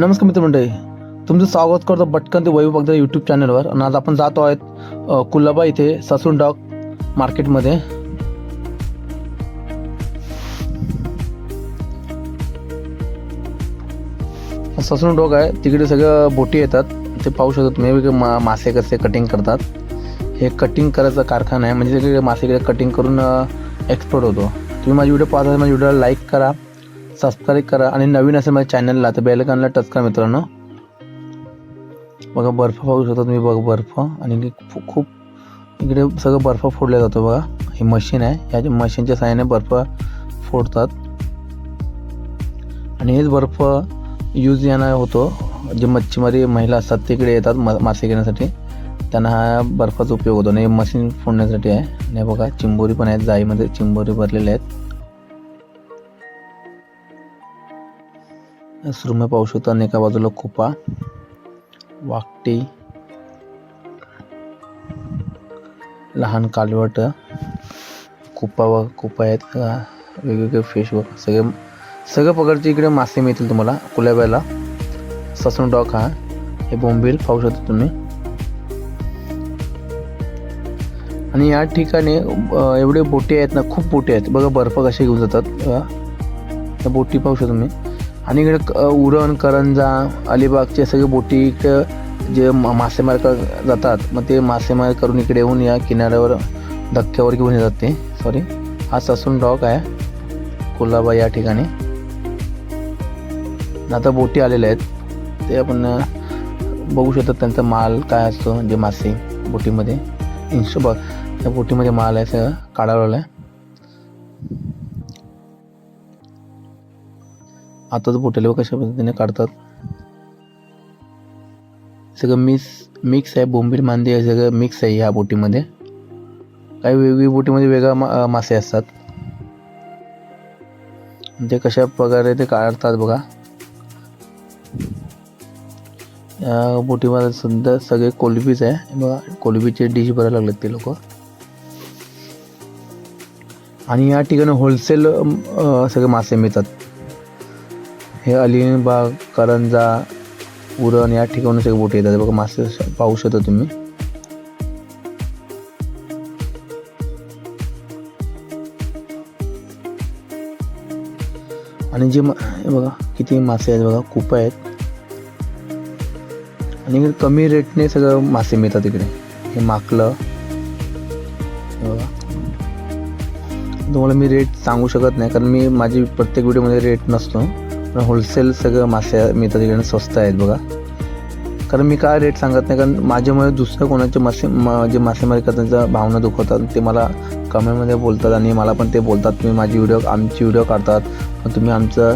नमस्कार मित्रमंडळी तुमचं स्वागत करतो पटकन ते वैभव बघता यूट्यूब चॅनलवर आणि आज आपण जातो आहेत कुलाबा इथे ससून डॉग मार्केटमध्ये. ससून डॉग आहे तिकडे सगळं बोटी येतात ते पाहू शकतो तुम्ही वेगळे मा मासे कसे कटिंग करतात. हे कटिंग करायचा कारखाना आहे म्हणजे तिकडे मासे कटिंग करून एक्सपोर्ट होतो. तुम्ही माझी व्हिडिओ पाहता माझ्या व्हिडिओला लाईक करा. सबस्क्राईब करा आणि नवीन असेल माझ्या चॅनलला तर बेलकॉनला टच करा मित्रांनो. बघा बर्फ पाहू शकता तुम्ही. बघा बर्फ. आणि खूप इकडे सगळं बर्फ फोडला जातो बघा. ही मशीन आहे. या मशीनच्या साहाय्याने बर्फ फोडतात. आणि हेच बर्फ यूज यांना होतो. जे मच्छीमारी महिला असतात तिकडे येतात म मासे घेण्यासाठी. त्यांना हा बर्फाचा उपयोग होतो. आणि हे मशीन फोडण्यासाठी आहे. आणि बघा चिंबोरी पण आहेत. जाईमध्ये चिंबोरी भरलेल्या आहेत. सुरमय पाहू शकता आणि एका बाजूला कुपा वाकटी लहान कालवट कुपा व कुपा आहेत. वेगवेगळे फिश व सगळे सगळ्या प्रकारचे इकडे मासे मिळतील तुम्हाला. कुलाब्याला ससून डॉक हा हे बोंबील पाहू शकता तुम्ही. आणि या ठिकाणी एवढे बोटी आहेत ना खूप बोटी आहेत. बघा बर्फ कसे घेऊन जातात. त्या बोटी पाहू शकता तुम्ही. आणि इकडे क- उरण करंजा अलिबागचे सगळे बोटी जे मा- मासेमार कर जातात मग ते मासेमार करून इकडे येऊन या किनाऱ्यावर धक्क्यावर घेऊन येतात ते. सॉरी हा ससून डॉक आहे. कोल्हाबा या ठिकाणी. आता बोटी आलेल्या आहेत. ते आपण बघू शकतो त्यांचा माल काय असतो जे मासे बोटीमध्ये. इंश त्या बोटीमध्ये माल आहे सगळं काढावलेला आहे आताच बोटेले कशा पद्धतीने काढतात? सगळं मिक्स मिक्स आहे बोंबील मांदी आहे सगळं मिक्स आहे ह्या बोटीमध्ये. काही वेगळी बोटीमध्ये वेगळा मा मासे असतात. ते कशा प्रकारे ते काढतात बघा. या बोटीमध्ये सुद्धा सगळे कोलबीच आहे. बघा कोलबीचे डिश भरायला लागलेत ते लोक. आणि या ठिकाणी होलसेल सगळे मासे मिळतात. हे अलिबाग करंजा उरण या ठिकाणी सगळे बोटी येतात. बघा मासे पाहू शकता तुम्ही. आणि जे मा- हे बघा किती मासे आहेत बघा खूप आहेत. आणि इकडे कमी रेटने सगळं मासे मिळतात इकडे. हे माकलं. बघा. तुम्हाला मी रेट सांगू शकत नाही कारण मी माझी प्रत्येक व्हिडिओमध्ये रेट नसतो. पण होलसेल सगळं मासे मिळतात इकडे स्वस्त आहेत बघा. कारण मी काय रेट सांगत नाही कारण माझ्यामुळे दुसऱ्या कोणाचे मासे म- जे मासेमारी करताना भावना दुखवतात ते मला कमेंटमध्ये बोलतात आणि मला पण ते बोलतात तुम्ही माझी व्हिडिओ आमची व्हिडिओ काढतात तुम्ही आमचं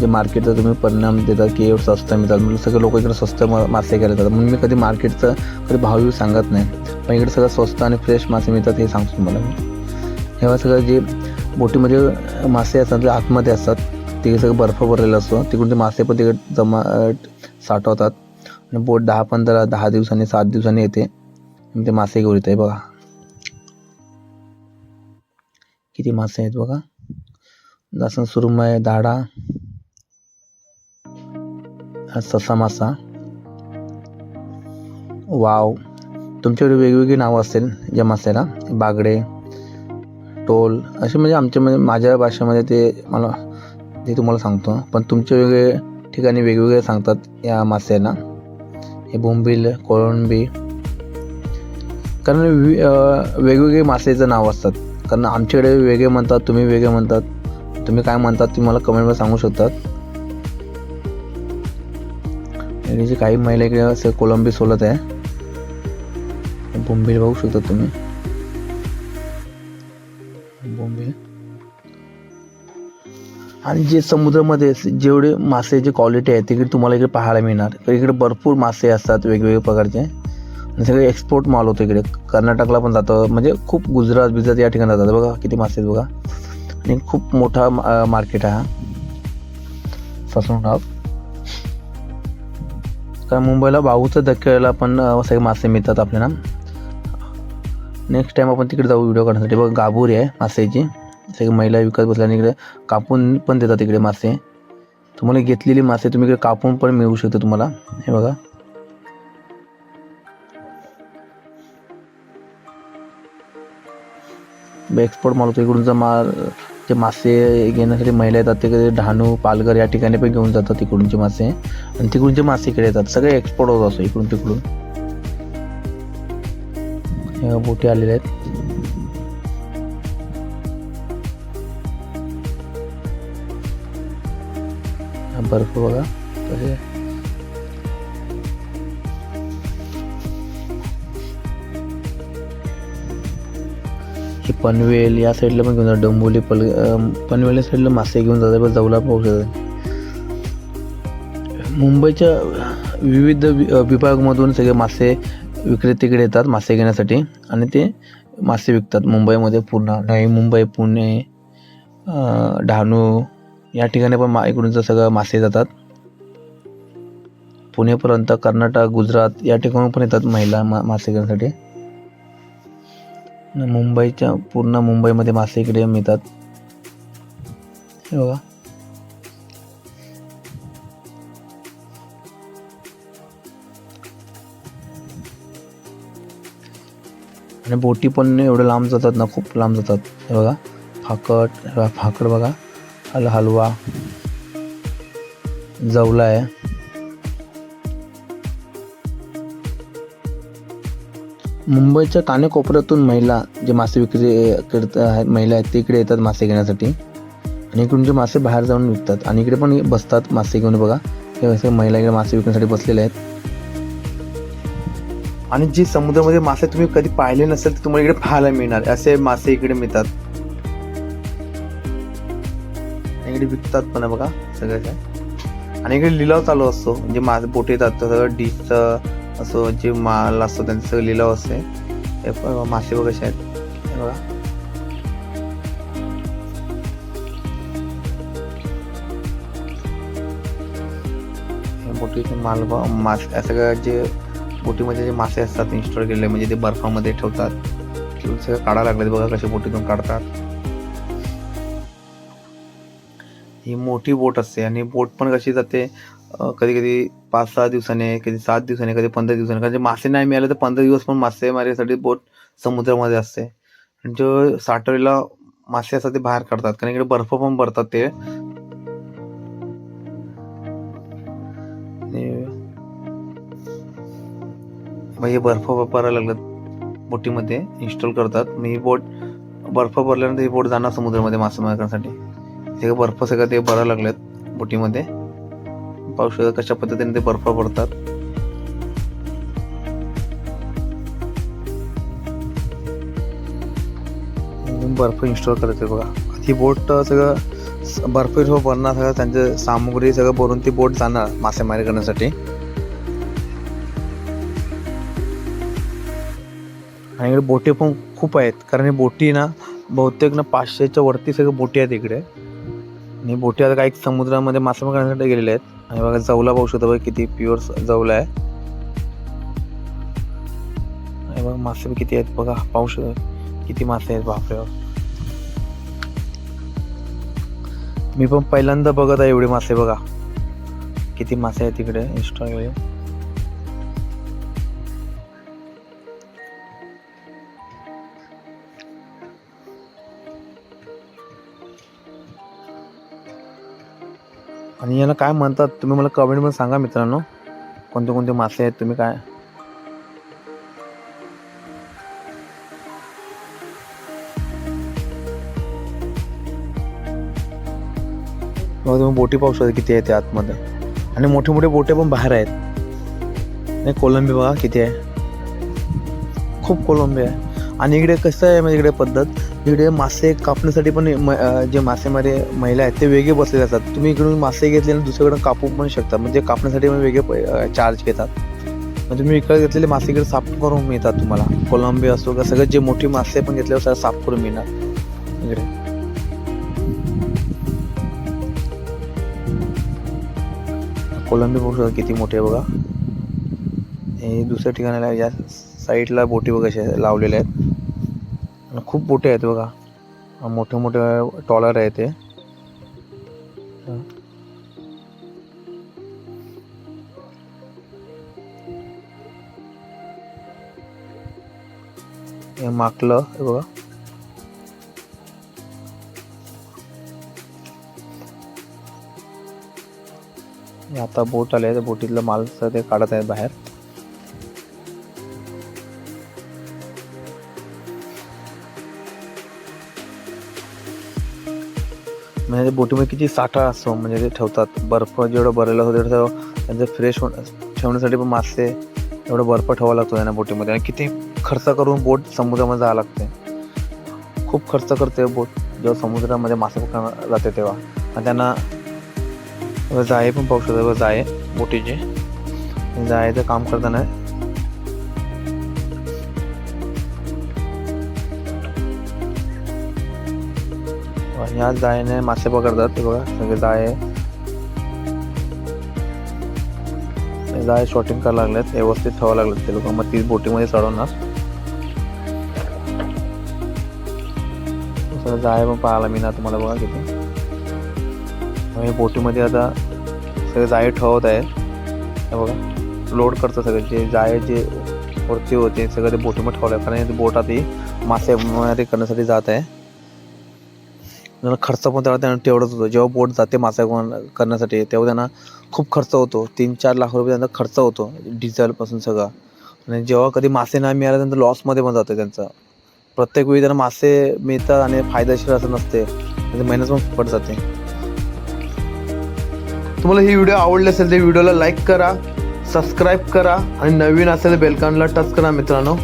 जे मार्केटचा तुम्ही परिणाम देतात की एवढं स्वस्त मिळतात म्हणून सगळे लोक इकडे स्वस्त मा- मासे घ्यायला जातात म्हणून मी कधी मार्केटचं कधी भाव सांगत नाही. पण इकडे सगळं स्वस्त आणि फ्रेश मासे मिळतात हे सांगतो तुम्हाला मी. तेव्हा सगळं जे बोटीमध्ये मासे असतात ते आतमध्ये असतात तिकडे सगळं बर्फ भरलेला असतो. तिकडून ते मासे पण तिकडे जमा साठवतात. आणि बोट दहा पंधरा दहा दिवसांनी सात दिवसांनी येते. आणि ते मासे घेऊन येते बघा. किती मासे आहेत बघा. जास्त सुरमय दाडा हा ससा मासा. वाव. तुमच्याकडे वेगवेगळी नावं असतील ज्या मासेला बागडे टोल. असे म्हणजे आमच्या म्हणजे माझ्या भाषेमध्ये ते मला ते तुम्हाला सांगतो. पण तुमच्या वेगळे ठिकाणी वेगवेगळे सांगतात या मास्याला हे बोंबील कोळंबी. कारण वि- वेगवेगळे मासेचं नाव असतात. कारण आमच्याकडे वेगळे म्हणतात तुम्ही वेगळे म्हणतात. तुम्ही काय म्हणतात ते मला कमेंटमध्ये सांगू शकतात. जे काही महिला इकडे असं कोलंबी सोलत आहे बोंबील बघू शकता तुम्ही. बोंबील. आणि जे समुद्रामध्ये जेवढे मासेची क्वालिटी आहे तिकडे तुम्हाला इकडे पाहायला मिळणार. तर इकडे भरपूर मासे असतात वेगवेगळ्या प्रकारचे. आणि सगळे एक्सपोर्ट माल होतो इकडे. कर्नाटकला पण जातं. म्हणजे खूप गुजरात बिजरात या ठिकाणी जातात. बघा किती मासे आहेत बघा. आणि खूप मोठा मार्केट आहे हा. ससून डॉग कारण मुंबईला भाऊचं धक्क्याला पण सगळे मासे मिळतात आपल्याला. नेक्स्ट टाइम आपण तिकडे जाऊ व्हिडिओ काढण्यासाठी. बघा गाभुरी आहे मासेची. सगळी महिला विकत बसल्या आणि इकडे कापून पण देतात इकडे मासे. तुम्हाला घेतलेली मासे तुम्ही इकडे कापून पण मिळू शकते तुम्हाला. हे बघा. एक्सपोर्ट माल होतो. इकडूनचा माल जे मासे घेण्यासाठी महिला येतात ते कधी डहाणू पालघर या ठिकाणी पण घेऊन जातात तिकडूनचे मासे. आणि तिकडूनचे मासे इकडे येतात. सगळे एक्सपोर्ट होत असतो इकडून तिकडून. बोटी आलेल्या आहेत. बर्फ बघा. कसे पनवेल या साईडला पण घेऊन जातात डोंबोली पल पनवेल या साईडला मासे घेऊन जातात पण जवला पाहू शकता मुंबईच्या विविध वि- विभागमधून सगळे मासे विक्रेतेकडे येतात मासे घेण्यासाठी. आणि ते मासे विकतात मुंबईमध्ये पूर्ण. नवी मुंबई पुणे डहाणू या ठिकाणी पण मा इकडूनचं सगळं मासे जातात. पुणेपर्यंत कर्नाटक गुजरात या ठिकाणी पण येतात महिला मा मासे घेण्यासाठी. मुंबईच्या पूर्ण मुंबईमध्ये मासे इकडे मिळतात. हे बघा. आणि बोटी पण एवढं लांब जातात ना खूप लांब जातात. हे बघा. फाकट फाकड बघा. हल हलवा जवला आहे. मुंबईच्या कानेकोपऱ्यातून महिला जे मासे विक्री करत आहेत महिला आहेत ते इकडे येतात मासे घेण्यासाठी. आणि इकडून जे मासे बाहेर जाऊन विकतात. आणि इकडे पण बसतात मासे घेऊन बघा. हे असे महिला इकडे मासे विकण्यासाठी बसलेले आहेत. आणि जे समुद्रामध्ये मासे तुम्ही कधी पाहिले नसेल तर तुम्हाला इकडे पाहायला मिळणार. असे मासे इकडे मिळतात. इकडे विकतात पण आहे बघा सगळं काय. आणि इकडे लिलाव चालू असतो. म्हणजे माझं बोटे येतात सगळं डिशचं असं जे माल असतो त्यांचं सगळं लिलाव असते. हे पण मासे बघा कसे आहेत. हे बघा. बोटीचे माल ब- मासे सगळं जे बोटीमध्ये जे मासे असतात इन्स्टॉल केलेले म्हणजे ते बर्फामध्ये ठेवतात. ते सगळं काढायला लागले बघा कसे बोटीतून काढतात. ही मोठी बोट असते आणि बोट पण कशी जाते कधी कधी पाच सहा दिवसाने कधी सात दिवसाने कधी पंधरा दिवसाने. कारण जे मासे नाही मिळाले तर पंधरा दिवस पण मासे बोट समुद्रामध्ये असते. आणि जो साठवलेला मासे असतात ते बाहेर काढतात. कारण इकडे बर्फ पण भरतात ते. मग हे बर्फ भरायला लागलं बोटीमध्ये. इन्स्टॉल करतात. मग ही बोट बर्फ भरल्यानंतर ही बोट जाणार समुद्रामध्ये मासे मारण्यासाठी सगळं बर्फ सगळं ते भरायला लागलेत बोटीमध्ये. पाहू शकता कशा पद्धतीने ते बर्फ भरतात. बर्फ इन्स्टॉल करायचं बघा. ही बोट सगळं बर्फ भरणार सगळं त्यांचं सामुग्री सगळं भरून ती बोट जाणार मासेमारी करण्यासाठी. आणि इकडे बोटी पण खूप आहेत. कारण हे बोटी ना बहुतेक ना पाचशेच्या वरती सगळं बोटी आहेत इकडे. आणि बोटी आता काही समुद्रामध्ये मासेमारी करण्यासाठी गेलेले आहेत. आणि बघा जवला पाहू शकतो बघा किती प्युअर जवला आहे. आणि बघा मासे किती आहेत. बघा पाहू शकतो किती मासे आहेत. बापरे मी पण पहिल्यांदा बघत आहे एवढे मासे बघा. किती मासे आहेत तिकडे इंस्टाग्राम आणि याला काय म्हणतात तुम्ही मला कमेंटमध्ये सांगा मित्रांनो. कोणते कोणते मासे आहेत तुम्ही काय? तुम्ही बोटी पाहू शकता किती आहे ते आतमध्ये. आणि मोठे मोठे बोटे पण बाहेर आहेत. आणि कोलंबी बघा किती आहे. खूप कोलंबी आहे. आणि इकडे कसं आहे म्हणजे इकडे पद्धत? इकडे मासे कापण्यासाठी पण म- जे मासेमारी महिला आहेत ते वेगळे बसलेले असतात. तुम्ही इकडून मासे घेतले आणि दुसरीकडून कापू पण शकता. म्हणजे कापण्यासाठी पण वेगळे चार्ज घेतात. म्हणजे तुम्ही इकडे घेतलेले मासे इकडे साफ करून मिळतात तुम्हाला. कोलंबी असो का सगळं जे मोठी मासे पण घेतल्यावर सगळं साफ करून मिळणार. इकडे कोलंबी बघू शकता किती मोठी आहे बघा. हे दुसऱ्या ठिकाणाला या साईडला बोटी बघा लावलेल्या आहेत. खूप बोटे आहेत बघा. मोठे मोठे टॉलर आहे ते. माकलं हे बघा. आता बोट आले त्या बोटीतलं माल ते काढत आहेत बाहेर. म्हणजे बोटीमध्ये किती साठा असतो म्हणजे ते ठेवतात. बर्फ जेवढं भरलेलं असतो तेवढं त्यांचं फ्रेश होण ठेवण्यासाठी पण मासे एवढं बर्फ ठेवावा लागतो त्यांना बोटीमध्ये. आणि किती खर्च करून बोट समुद्रामध्ये जावं लागते. खूप खर्च करते बोट. जेव्हा समुद्रामध्ये मासे पकडणं जाते तेव्हा. आणि त्यांना व जाळे पण पाहू शकतो. व जाळे बोटीचे. जाळेचं काम करताना ह्या जाळ्याने मासे पकडतात ते बघा सगळे शॉटिंग करायला लागलेत व्यवस्थित ठेवावं लागलेत ते लोक मग ती बोटीमध्ये चढवणार जाळे पण पाहायला मी ना। तुम्हाला बघा किती हे बोटीमध्ये आता सगळे ठेवत बघा लोड करतं सगळे जे जाळे जे वरती होते सगळं ते बोटीमध्ये ठेवलं कारण बोट आता मासेमारी करण्यासाठी जात आहे त्यांना खर्च पण त्याला त्यांना तेवढंच होतो. जेव्हा बोट जाते मासा करण्यासाठी तेव्हा त्यांना खूप खर्च होतो. तीन चार लाख रुपये त्यांचा खर्च होतो डिझेलपासून सगळं. आणि जेव्हा कधी मासे नाही मिळाले त्यांचं लॉसमध्ये पण जातं त्यांचं. प्रत्येक वेळी त्यांना मासे मिळतात आणि फायदेशीर असं नसते. मेहनत पण फुकट जाते. तुम्हाला ही व्हिडिओ आवडली असेल तर व्हिडिओला लाईक करा सबस्क्राईब करा आणि नवीन असेल बेलकानला टच करा मित्रांनो.